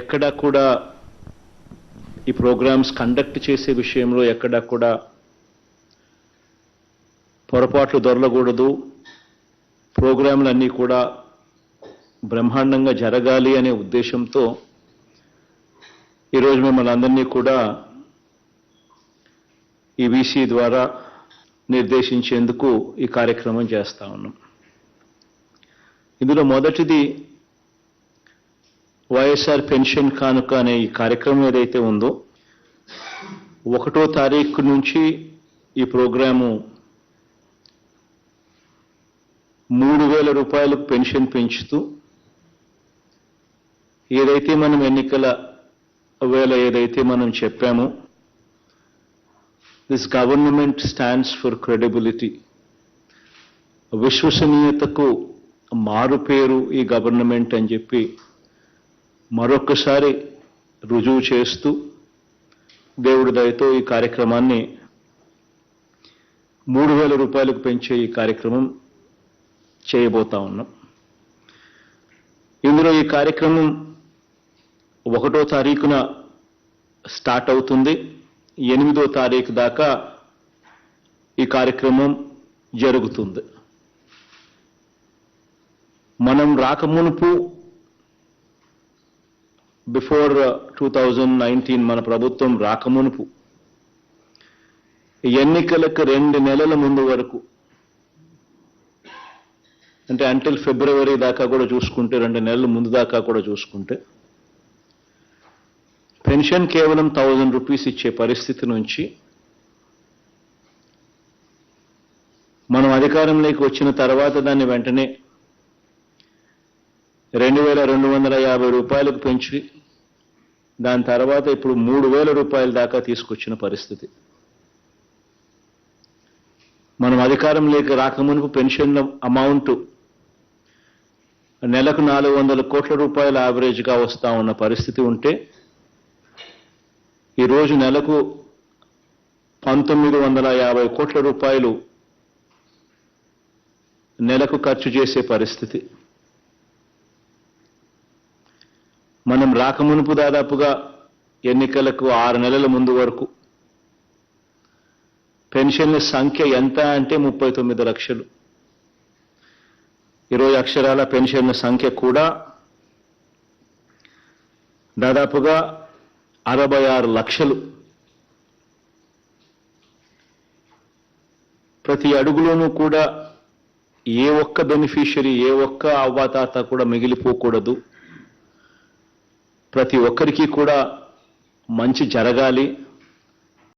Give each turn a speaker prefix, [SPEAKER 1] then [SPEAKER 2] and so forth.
[SPEAKER 1] ఎక్కడా కూడా ఈ ప్రోగ్రామ్స్ కండక్ట్ చేసే విషయంలో ఎక్కడా కూడా పొరపాట్లు దొరలకూడదు. ప్రోగ్రాంలన్నీ కూడా బ్రహ్మాండంగా జరగాలి అనే ఉద్దేశంతో ఈరోజు మిమ్మల్ని అందరినీ కూడా ఈ వీసీ ద్వారా నిర్దేశించేందుకు ఈ కార్యక్రమం చేస్తా ఉన్నాం. ఇందులో మొదటిది వైఎస్ఆర్ పెన్షన్ కానుక అనే ఈ కార్యక్రమం ఏదైతే ఉందో ఒకటో తారీఖు నుంచి ఈ ప్రోగ్రాము మూడు వేల రూపాయలు పెన్షన్ పెంచుతూ ఏదైతే మనం ఎన్నికల వేళ ఏదైతే మనం చెప్పామో this government stands for credibility విశ్వసనీయతకు మారు పేరు ఈ గవర్నమెంట్ అని చెప్పి మరొకసారి రుజువు చేస్తూ దేవుడి దయతో ఈ కార్యక్రమాన్ని మూడు వేల రూపాయలకు పెంచే ఈ కార్యక్రమం చేయబోతా ఉన్నాం. ఇందులో ఈ కార్యక్రమం ఒకటో తారీఖున స్టార్ట్ అవుతుంది. ఎనిమిదో తారీఖు దాకా ఈ కార్యక్రమం జరుగుతుంది. మనం రాకమునుపు బిఫోర్ టూ థౌజండ్ నైన్టీన్ మన ప్రభుత్వం రాకమునుపు ఎన్నికలకు రెండు నెలల ముందు వరకు అంటే అంటిల్ ఫిబ్రవరి దాకా కూడా చూసుకుంటే రెండు నెలల ముందు దాకా కూడా చూసుకుంటే పెన్షన్ కేవలం థౌజండ్ రూపీస్ ఇచ్చే పరిస్థితి నుంచి మనం అధికారంలోకి వచ్చిన తర్వాత దాన్ని వెంటనే రెండు వేల రెండు వందల యాభై రూపాయలకు పెంచి దాని తర్వాత ఇప్పుడు మూడు వేల రూపాయల దాకా తీసుకొచ్చిన పరిస్థితి. మనం అధికారం లేక రాకమునుపు పెన్షన్ అమౌంట్ నెలకు నాలుగు వందల కోట్ల రూపాయల యావరేజ్గా వస్తా ఉన్న పరిస్థితి ఉంటే ఈరోజు నెలకు పంతొమ్మిది వందల యాభై కోట్ల రూపాయలు నెలకు ఖర్చు చేసే పరిస్థితి మనం రాకమునుపు దాదాపుగా ఎన్నికలకు ఆరు నెలల ముందు వరకు. పెన్షన్ల సంఖ్య ఎంత అంటే ముప్పై తొమ్మిది లక్షలు. ఇరవై అక్షరాల పెన్షన్ల సంఖ్య కూడా దాదాపుగా అరవై ఆరు లక్షలు. ప్రతి అడుగులోనూ కూడా ఏ ఒక్క బెనిఫిషియరీ ఏ ఒక్క అవ్వాతాత కూడా మిగిలిపోకూడదు. ప్రతి ఒక్కరికి కూడా మంచి జరగాలి.